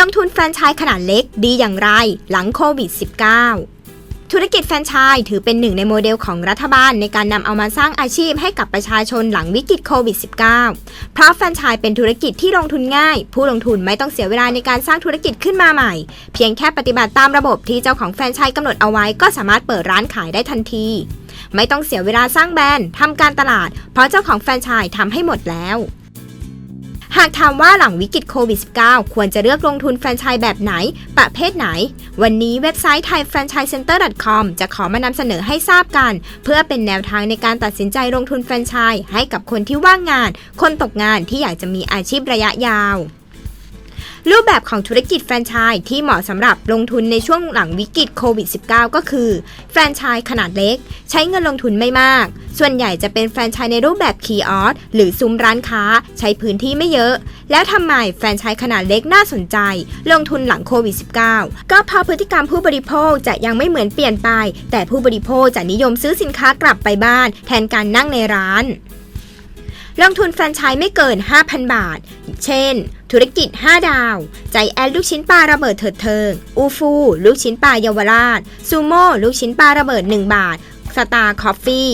ลงทุนแฟรนไชส์ขนาดเล็กดีอย่างไรหลังโควิด -19 ธุรกิจแฟรนไชส์ถือเป็นหนึ่งในโมเดลของรัฐบาลในการนำเอามาสร้างอาชีพให้กับประชาชนหลังวิกฤตโควิด -19 เพราะแฟรนไชส์เป็นธุรกิจที่ลงทุนง่าย ผู้ลงทุนไม่ต้องเสียเวลาในการสร้างธุรกิจขึ้นมาใหม่ เพียงแค่ปฏิบัติตามระบบที่เจ้าของแฟรนไชส์กำหนดเอาไว้ก็สามารถเปิดร้านขายได้ทันที ไม่ต้องเสียเวลาสร้างแบรนด์ทำการตลาด เพราะเจ้าของแฟรนไชส์ทำให้หมดแล้ว หากถามว่าหลังวิกฤตโควิด -19 ควรจะเลือกลงทุนแฟรนไชส์แบบไหน ประเภทไหน วันนี้เว็บไซต์ thaifranchisecenter.com จะขอมานำเสนอให้ทราบกัน เพื่อเป็นแนวทางในการตัดสินใจลงทุนแฟรนไชส์ให้กับคนที่ว่างงาน คนตกงานที่อยากจะมีอาชีพระยะยาว รูปแบบของธุรกิจแฟรนไชส์ที่เหมาะสำหรับลงทุนในช่วงหลังวิกฤตโควิด -19 ก็คือ แฟรนไชส์ขนาดเล็ก ใช้เงินลงทุนไม่มาก ส่วนใหญ่จะเป็นแฟรนไชส์ในรูปแบบคีออสหรือซุ้มร้านค้า ใช้พื้นที่ไม่เยอะ แล้วทำไมแฟรนไชส์ขนาดเล็กน่าสนใจ ลงทุนหลังโควิด -19 ก็เพราะพฤติกรรมผู้บริโภคจะยังไม่เหมือนเปลี่ยนไป แต่ผู้บริโภคจะนิยมซื้อสินค้ากลับไปบ้าน แทนการนั่งในร้าน ลงทุนแฟรนไชส์ไม่เกิน 5,000 บาท เช่น ธุรกิจ 5 ดาว ใจแอนลูกชิ้นปลาระเบิดเถิดเทิง อูฟู ลูกชิ้นปลาเยาวราช ซูโม่ ลูกชิ้นปลาระเบิด 1 บาท สตาร์คอฟฟี่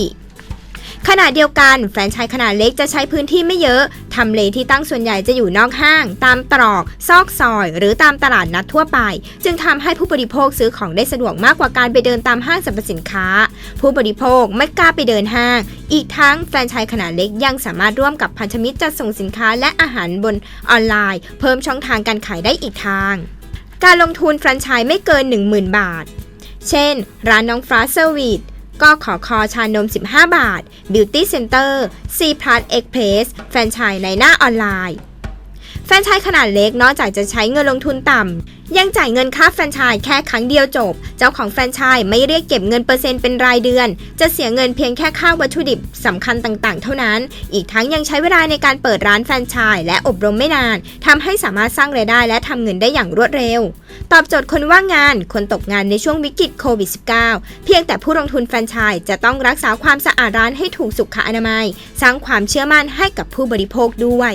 ขณะเดียวกันแฟรนไชส์ขนาดเล็กจะใช้พื้นที่ไม่เยอะ ทำเลที่ตั้งส่วนใหญ่จะอยู่นอกห้าง ตามตรอก ซอกซอย หรือตามตลาดนัดทั่วไป จึงทำให้ผู้บริโภคซื้อของได้สะดวกมากกว่าการไปเดินตามห้างสรรพสินค้า ผู้บริโภคไม่กล้าไปเดินห้าง อีกทั้งแฟรนไชส์ขนาดเล็กยังสามารถร่วมกับพันธมิตรจัดส่งสินค้าและอาหารบนออนไลน์ เพิ่มช่องทางการขายได้อีกทาง การลงทุนแฟรนไชส์ไม่เกิน 10,000 บาท เช่น ร้านน้องฟ้าเซอร์วิส ก็ขอคอชานม 15 บาท Beauty Center C Plus Express แฟรนไชส์ในหน้าออนไลน์ รนไชส์ขนาดเล็กนอกจากจะใช้เงินลงทุนต่ำ ยังจ่ายเงินค่าแฟรนไชส์แค่ครั้งเดียวจบ เจ้าของแฟรนไชส์ไม่เรียกเก็บเงินเปอร์เซ็นต์เป็นรายเดือน จะเสียเงินเพียงแค่ค่าวัตถุดิบสำคัญต่างๆ เท่านั้น อีกทั้งยังใช้เวลาในการเปิดร้านแฟรนไชส์และอบรมไม่นานทำให้สามารถสร้างรายได้และทำเงินได้อย่างรวดเร็ว ตอบโจทย์คนว่างงาน คนตกงานในช่วงวิกฤตโควิด -19 เพียงแต่ผู้ลงทุนแฟรนไชส์จะต้องรักษาความสะอาดร้านให้ถูกสุขอนามัย สร้างความเชื่อมั่นให้กับผู้บริโภคด้วย